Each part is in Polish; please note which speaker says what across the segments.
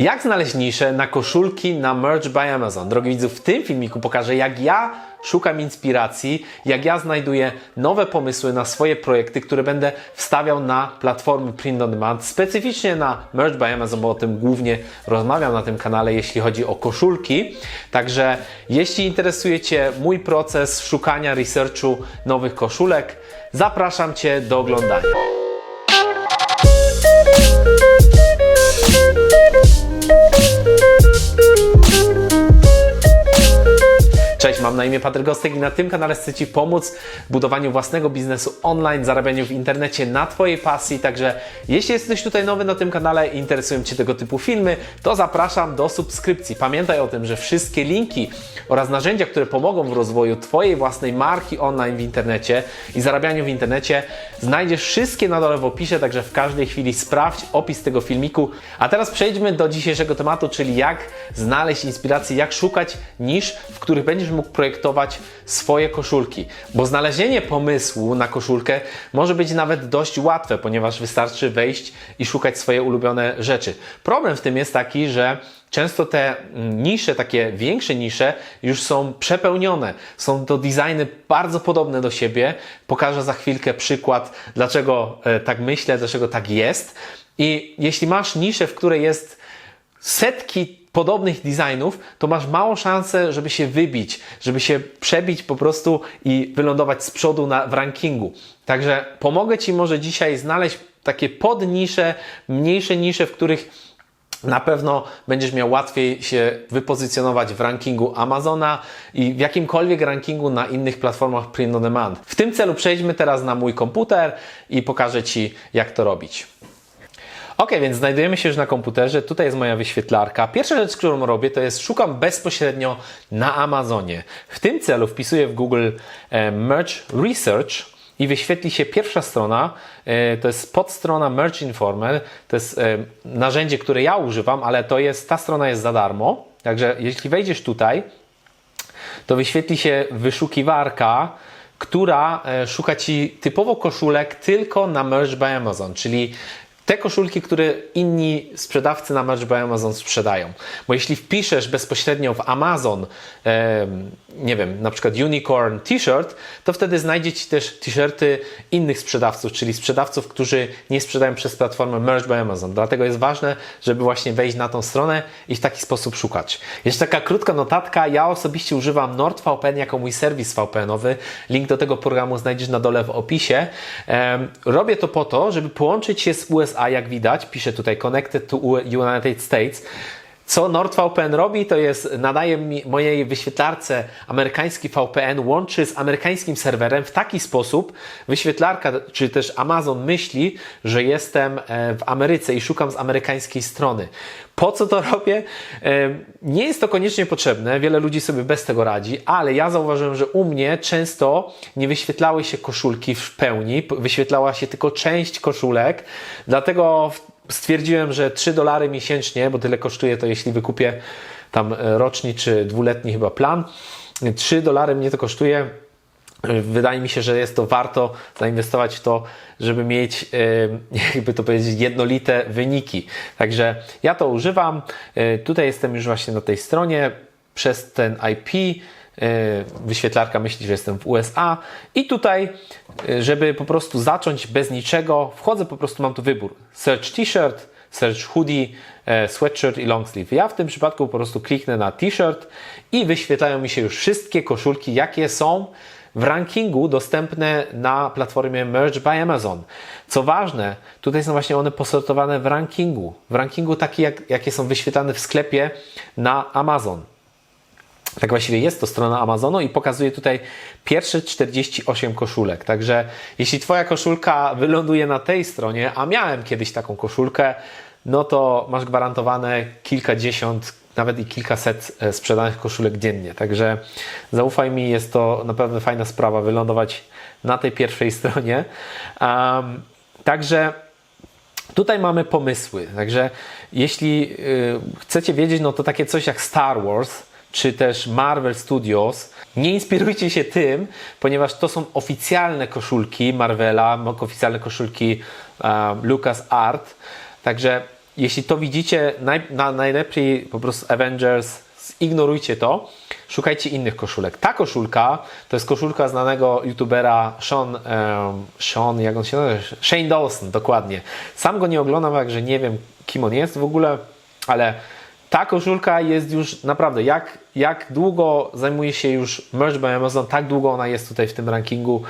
Speaker 1: Jak znaleźć na koszulki na Merch by Amazon? Drogi widzów, w tym filmiku pokażę, jak ja szukam inspiracji, jak ja znajduję nowe pomysły na swoje projekty, które będę wstawiał na platformy print on demand, specyficznie na Merch by Amazon, bo o tym głównie rozmawiam na tym kanale, jeśli chodzi o koszulki. Także jeśli interesuje Cię mój proces szukania, researchu nowych koszulek, zapraszam Cię do oglądania. Cześć, mam na imię Patryk Gostek i na tym kanale chcę Ci pomóc w budowaniu własnego biznesu online, zarabianiu w internecie na Twojej pasji. Także jeśli jesteś tutaj nowy na tym kanale i interesują Cię tego typu filmy, to zapraszam do subskrypcji. Pamiętaj o tym, że wszystkie linki oraz narzędzia, które pomogą w rozwoju Twojej własnej marki online w internecie i zarabianiu w internecie, znajdziesz wszystkie na dole w opisie, także w każdej chwili sprawdź opis tego filmiku. A teraz przejdźmy do dzisiejszego tematu, czyli jak znaleźć inspirację, jak szukać nisz, w których będziesz mógł projektować swoje koszulki. Bo znalezienie pomysłu na koszulkę może być nawet dość łatwe, ponieważ wystarczy wejść i szukać swoje ulubione rzeczy. Problem w tym jest taki, że Często te nisze, takie większe nisze, już są przepełnione. Są to designy bardzo podobne do siebie. Pokażę za chwilkę przykład, dlaczego e, tak myślę, dlaczego tak jest. I jeśli masz niszę, w której jest setki podobnych designów, to masz mało szansę, żeby się wybić, żeby się przebić po prostu i wylądować z przodu na, w rankingu. Także pomogę Ci może dzisiaj znaleźć takie podnisze, mniejsze nisze, w których na pewno będziesz miał łatwiej się wypozycjonować w rankingu Amazona i w jakimkolwiek rankingu na innych platformach print on demand. W tym celu przejdźmy teraz na mój komputer i pokażę Ci, jak to robić. Ok, więc znajdujemy się już na komputerze. Tutaj jest moja wyświetlarka. Pierwsza rzecz, którą robię, to jest szukam bezpośrednio na Amazonie. W tym celu wpisuję w Google e, Merch Research i wyświetli się pierwsza strona. E, to jest podstrona Merch Informer. To jest e, narzędzie, które ja używam, ale to jest, ta strona jest za darmo. Także jeśli wejdziesz tutaj, to wyświetli się wyszukiwarka, która szuka Ci typowo koszulek tylko na Merch by Amazon, czyli te koszulki, które inni sprzedawcy na Merch by Amazon sprzedają. Bo jeśli wpiszesz bezpośrednio w Amazon, nie wiem, na przykład Unicorn T-shirt, to wtedy znajdzie Ci też t-shirty innych sprzedawców, czyli sprzedawców, którzy nie sprzedają przez platformę Merch by Amazon. Dlatego jest ważne, żeby właśnie wejść na tą stronę i w taki sposób szukać. Jeszcze taka krótka notatka. Ja osobiście używam NordVPN jako mój serwis VPN-owy. Link do tego programu znajdziesz na dole w opisie. Robię to po to, żeby połączyć się z USA jak widać, pisze tutaj Connected to United States. Co NordVPN robi, to jest nadaje mi, mojej wyświetlarce amerykański VPN, łączy z amerykańskim serwerem w taki sposób, wyświetlarka czy też Amazon myśli, że jestem e, w Ameryce i szukam z amerykańskiej strony. Po co to robię? E, nie jest to koniecznie potrzebne, wiele ludzi sobie bez tego radzi, ale ja zauważyłem, że u mnie często nie wyświetlały się koszulki w pełni, wyświetlała się tylko część koszulek, dlatego stwierdziłem, że 3 dolary miesięcznie, bo tyle kosztuje to, jeśli wykupię tam e, roczny czy dwuletni chyba plan, 3 dolary mnie to kosztuje. Wydaje mi się, że jest to warto zainwestować w to, żeby mieć, e, jakby to powiedzieć, jednolite wyniki. Także ja to używam. E, tutaj jestem już właśnie na tej stronie przez ten IP wyświetlarka myśli, że jestem w USA i tutaj, e, żeby po prostu zacząć bez niczego, wchodzę, po prostu mam tu wybór search t-shirt, search hoodie, e, sweatshirt i long sleeve. Ja w tym przypadku po prostu kliknę na t-shirt i wyświetlają mi się już wszystkie koszulki, jakie są w rankingu dostępne na platformie Merge by Amazon. Co ważne, tutaj są właśnie one posortowane w rankingu. W rankingu takie, jak, jakie są wyświetlane w sklepie na Amazon. Tak właściwie jest to strona Amazonu i pokazuje tutaj pierwsze 48 koszulek. Także jeśli Twoja koszulka wyląduje na tej stronie, a miałem kiedyś taką koszulkę, no to masz gwarantowane kilkadziesiąt, nawet i kilkaset e, sprzedanych koszulek dziennie. Także zaufaj mi, jest to naprawdę fajna sprawa wylądować na tej pierwszej stronie. Um, także Tutaj mamy pomysły, także jeśli y, chcecie wiedzieć, no to takie coś jak Star Wars, czy też Marvel Studios, nie inspirujcie się tym, ponieważ to są oficjalne koszulki Marvela, oficjalne koszulki uh, Lucas Art. Także jeśli to widzicie, naj, na, najlepiej po prostu Avengers, ignorujcie to, szukajcie innych koszulek. Ta koszulka to jest koszulka znanego youtubera Sean, em, Sean jak on się nazywa? Shane Dawson, dokładnie. Sam go nie oglądam, także nie wiem kim on jest w ogóle, ale ta koszulka jest już naprawdę, jak, jak długo zajmuje się już Merch by Amazon, tak długo ona jest tutaj w tym rankingu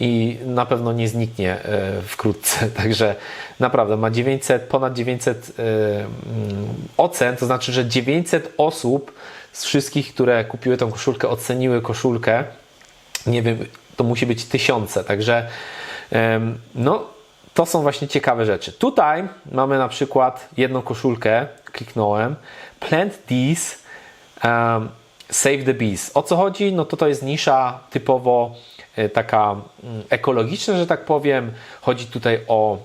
Speaker 1: i na pewno nie zniknie e, wkrótce. Także naprawdę ma 900, ponad 900 e, mm, ocen, to znaczy, że 900 osób z wszystkich, które kupiły tą koszulkę, oceniły koszulkę. Nie wiem, to musi być tysiące, także no to są właśnie ciekawe rzeczy. Tutaj mamy na przykład jedną koszulkę, kliknąłem, Plant These, um, Save the Bees. O co chodzi? No to to jest nisza typowo e, taka mm, ekologiczna, że tak powiem. Chodzi tutaj o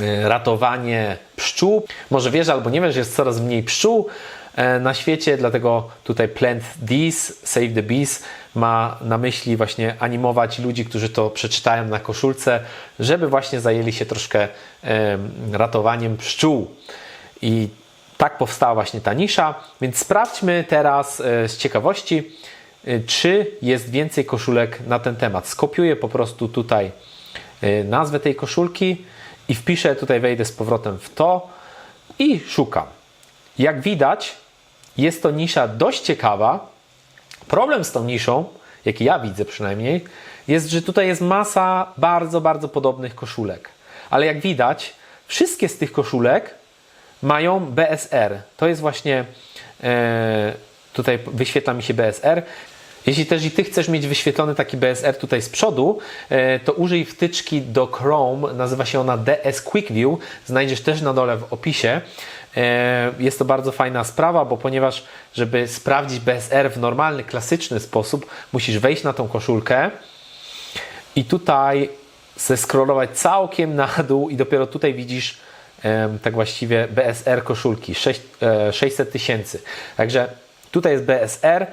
Speaker 1: e, ratowanie pszczół. Może wiesz albo nie wiesz, jest coraz mniej pszczół na świecie, dlatego tutaj Plant These, Save the Bees ma na myśli właśnie animować ludzi, którzy to przeczytają na koszulce, żeby właśnie zajęli się troszkę em, ratowaniem pszczół. I tak powstała właśnie ta nisza, więc sprawdźmy teraz e, z ciekawości, e, czy jest więcej koszulek na ten temat. Skopiuję po prostu tutaj e, nazwę tej koszulki i wpiszę, tutaj wejdę z powrotem w to i szukam. Jak widać, jest to nisza dość ciekawa. Problem z tą niszą, jaki ja widzę przynajmniej, jest, że tutaj jest masa bardzo, bardzo podobnych koszulek. Ale jak widać, wszystkie z tych koszulek mają BSR. To jest właśnie, e, tutaj wyświetla mi się BSR. Jeśli też i Ty chcesz mieć wyświetlony taki BSR tutaj z przodu, e, to użyj wtyczki do Chrome, nazywa się ona DS Quick View, znajdziesz też na dole w opisie. E, Jest to bardzo fajna sprawa, bo ponieważ, żeby sprawdzić BSR w normalny, klasyczny sposób, musisz wejść na tą koszulkę i tutaj zeskrolować całkiem na dół i dopiero tutaj widzisz tak właściwie BSR koszulki 6, e, 600 tysięcy. Także tutaj jest BSR,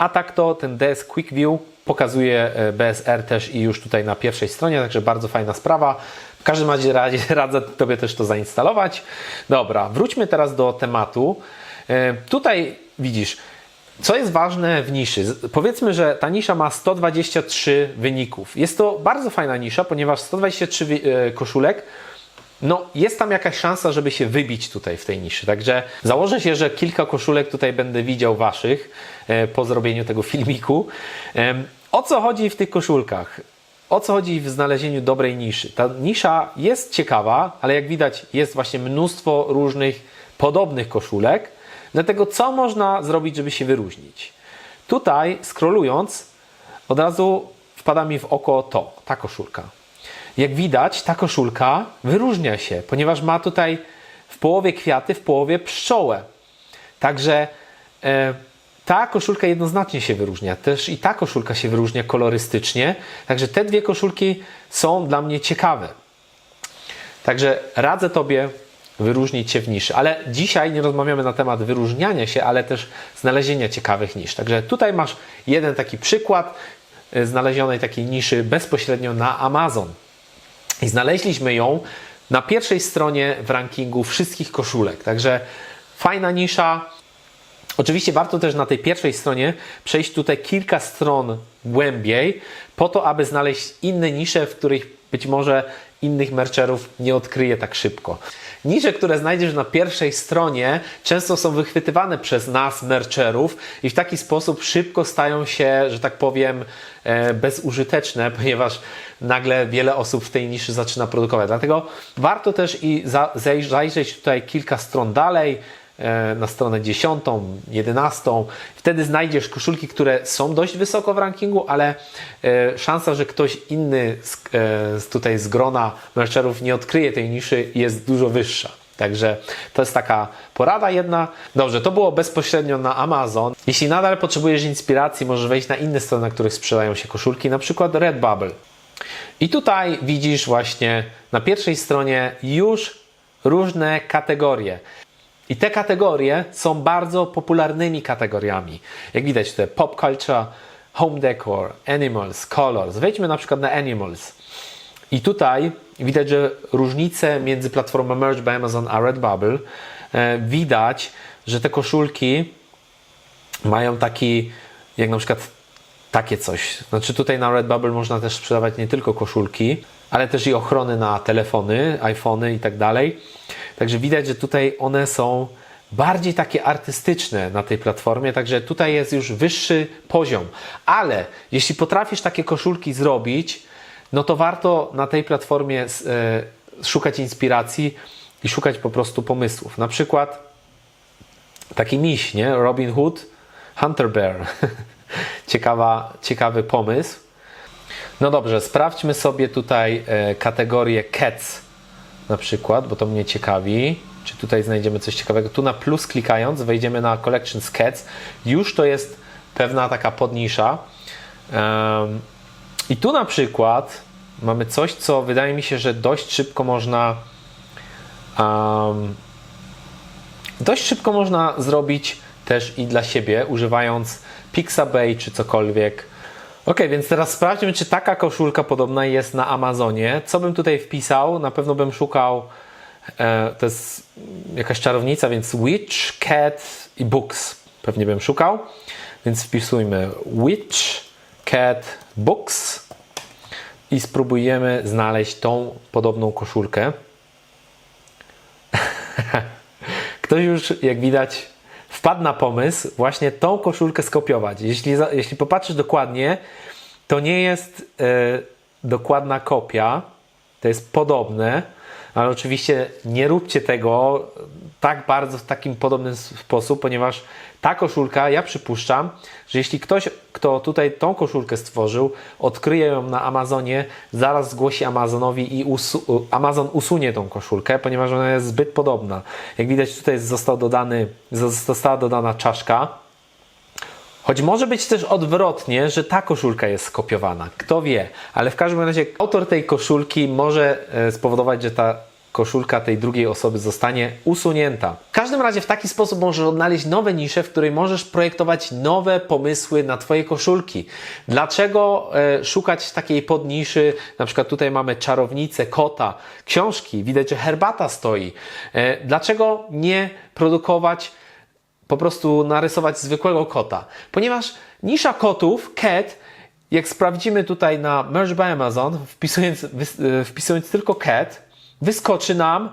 Speaker 1: a tak to ten DS Quick View pokazuje e, BSR też i już tutaj na pierwszej stronie, także bardzo fajna sprawa. W każdym razie radzę Tobie też to zainstalować. Dobra, wróćmy teraz do tematu. E, Tutaj widzisz, co jest ważne w niszy? Powiedzmy, że ta nisza ma 123 wyników. Jest to bardzo fajna nisza, ponieważ 123 wy- e, koszulek no, jest tam jakaś szansa, żeby się wybić tutaj w tej niszy. Także założę się, że kilka koszulek tutaj będę widział Waszych e, po zrobieniu tego filmiku. O co chodzi w tych koszulkach? O co chodzi w znalezieniu dobrej niszy? Ta nisza jest ciekawa, ale jak widać, jest właśnie mnóstwo różnych podobnych koszulek. Dlatego, co można zrobić, żeby się wyróżnić? Tutaj, scrollując, od razu wpada mi w oko to, ta koszulka. Jak widać, ta koszulka wyróżnia się, ponieważ ma tutaj w połowie kwiaty, w połowie pszczołę. Także e, ta koszulka jednoznacznie się wyróżnia. Też i ta koszulka się wyróżnia kolorystycznie. Także te dwie koszulki są dla mnie ciekawe. Także radzę Tobie wyróżnić się w niszy. Ale dzisiaj nie rozmawiamy na temat wyróżniania się, ale też znalezienia ciekawych nisz. Także tutaj masz jeden taki przykład e, znalezionej takiej niszy bezpośrednio na Amazon. I znaleźliśmy ją na pierwszej stronie w rankingu wszystkich koszulek. Także fajna nisza. Oczywiście warto też na tej pierwszej stronie przejść tutaj kilka stron głębiej, po to, aby znaleźć inne nisze, w których być może innych mercherów nie odkryje tak szybko. Nisze, które znajdziesz na pierwszej stronie, często są wychwytywane przez nas, mercherów, i w taki sposób szybko stają się, że tak powiem, e, bezużyteczne, ponieważ nagle wiele osób w tej niszy zaczyna produkować. Dlatego warto też i za, zaj- zajrzeć tutaj kilka stron dalej, na stronę 10, 11. Wtedy znajdziesz koszulki, które są dość wysoko w rankingu, ale e, szansa, że ktoś inny e, z tutaj z grona mercherów nie odkryje tej niszy jest dużo wyższa. Także to jest taka porada jedna. Dobrze, to było bezpośrednio na Amazon. Jeśli nadal potrzebujesz inspiracji, możesz wejść na inne strony, na których sprzedają się koszulki, na przykład Redbubble. I tutaj widzisz właśnie na pierwszej stronie już różne kategorie. I te kategorie są bardzo popularnymi kategoriami. Jak widać tutaj pop culture, home decor, animals, colors. Wejdźmy na przykład na animals. I tutaj widać, że różnice między platformą Merge by Amazon a Redbubble e, widać, że te koszulki mają taki, jak na przykład takie coś. Znaczy tutaj na Redbubble można też sprzedawać nie tylko koszulki, ale też i ochrony na telefony, iPhony i tak dalej. Także widać, że tutaj one są bardziej takie artystyczne na tej platformie, także tutaj jest już wyższy poziom. Ale jeśli potrafisz takie koszulki zrobić, no to warto na tej platformie e, szukać inspiracji i szukać po prostu pomysłów. Na przykład taki miś, nie? Robin Hood, Hunter Bear. Ciekawa, ciekawy pomysł. No dobrze, sprawdźmy sobie tutaj e, kategorię cats na przykład, bo to mnie ciekawi. Czy tutaj znajdziemy coś ciekawego? Tu na plus klikając wejdziemy na Collections Cats. Już to jest pewna taka podnisza. Um, I tu na przykład mamy coś, co wydaje mi się, że dość szybko można um, dość szybko można zrobić też i dla siebie, używając Pixabay czy cokolwiek. Ok, więc teraz sprawdźmy, czy taka koszulka podobna jest na Amazonie. Co bym tutaj wpisał? Na pewno bym szukał, e, to jest jakaś czarownica, więc Witch, Cat i Books. Pewnie bym szukał. Więc wpisujmy Witch, Cat, Books i spróbujemy znaleźć tą podobną koszulkę. Ktoś już, jak widać, wpadł na pomysł właśnie tą koszulkę skopiować. Jeśli, jeśli popatrzysz dokładnie, to nie jest e, dokładna kopia, to jest podobne, ale oczywiście nie róbcie tego tak bardzo w takim podobny sposób, ponieważ ta koszulka, ja przypuszczam, że jeśli ktoś, kto tutaj tą koszulkę stworzył, odkryje ją na Amazonie, zaraz zgłosi Amazonowi i usu- Amazon usunie tą koszulkę, ponieważ ona jest zbyt podobna. Jak widać tutaj został dodany, została dodana czaszka, Choć może być też odwrotnie, że ta koszulka jest skopiowana. Kto wie, ale w każdym razie autor tej koszulki może e, spowodować, że ta koszulka tej drugiej osoby zostanie usunięta. W każdym razie w taki sposób możesz odnaleźć nowe nisze, w której możesz projektować nowe pomysły na Twoje koszulki. Dlaczego e, szukać takiej podniszy? Na przykład tutaj mamy czarownicę, kota, książki, widać, że herbata stoi. E, dlaczego nie produkować po prostu narysować zwykłego kota. Ponieważ nisza kotów, cat, jak sprawdzimy tutaj na Merge by Amazon, wpisując, e, wpisując tylko cat, wyskoczy nam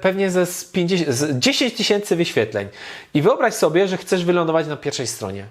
Speaker 1: pewnie ze z 50, z 10 tysięcy wyświetleń. I wyobraź sobie, że chcesz wylądować na pierwszej stronie.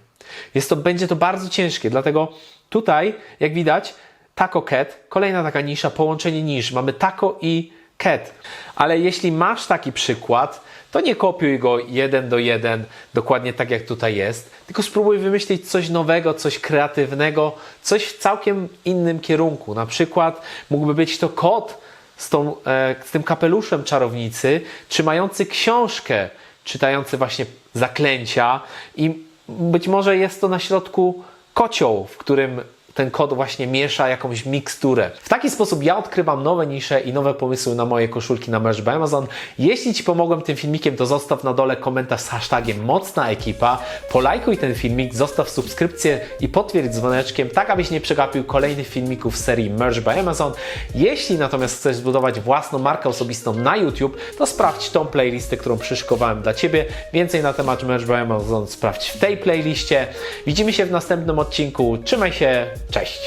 Speaker 1: Jest to, będzie to bardzo ciężkie, dlatego tutaj, jak widać, Taco Cat, kolejna taka nisza, połączenie nisz. Mamy taco i cat. Ale jeśli masz taki przykład, to nie kopiuj go jeden do jeden, dokładnie tak jak tutaj jest, tylko spróbuj wymyślić coś nowego, coś kreatywnego, coś w całkiem innym kierunku. Na przykład mógłby być to kot z, tą, e, z tym kapeluszem czarownicy, trzymający książkę, czytający właśnie zaklęcia i być może jest to na środku kocioł, w którym ten kod właśnie miesza jakąś miksturę. W taki sposób ja odkrywam nowe nisze i nowe pomysły na moje koszulki na Merch by Amazon. Jeśli Ci pomogłem tym filmikiem, to zostaw na dole komentarz z hashtagiem mocna ekipa, polajkuj ten filmik, zostaw subskrypcję i potwierdź dzwoneczkiem, tak abyś nie przegapił kolejnych filmików z serii Merch by Amazon. Jeśli natomiast chcesz zbudować własną markę osobistą na YouTube, to sprawdź tą playlistę, którą przyszykowałem dla Ciebie. Więcej na temat Merch by Amazon sprawdź w tej playliście. Widzimy się w następnym odcinku. Trzymaj się, cześć!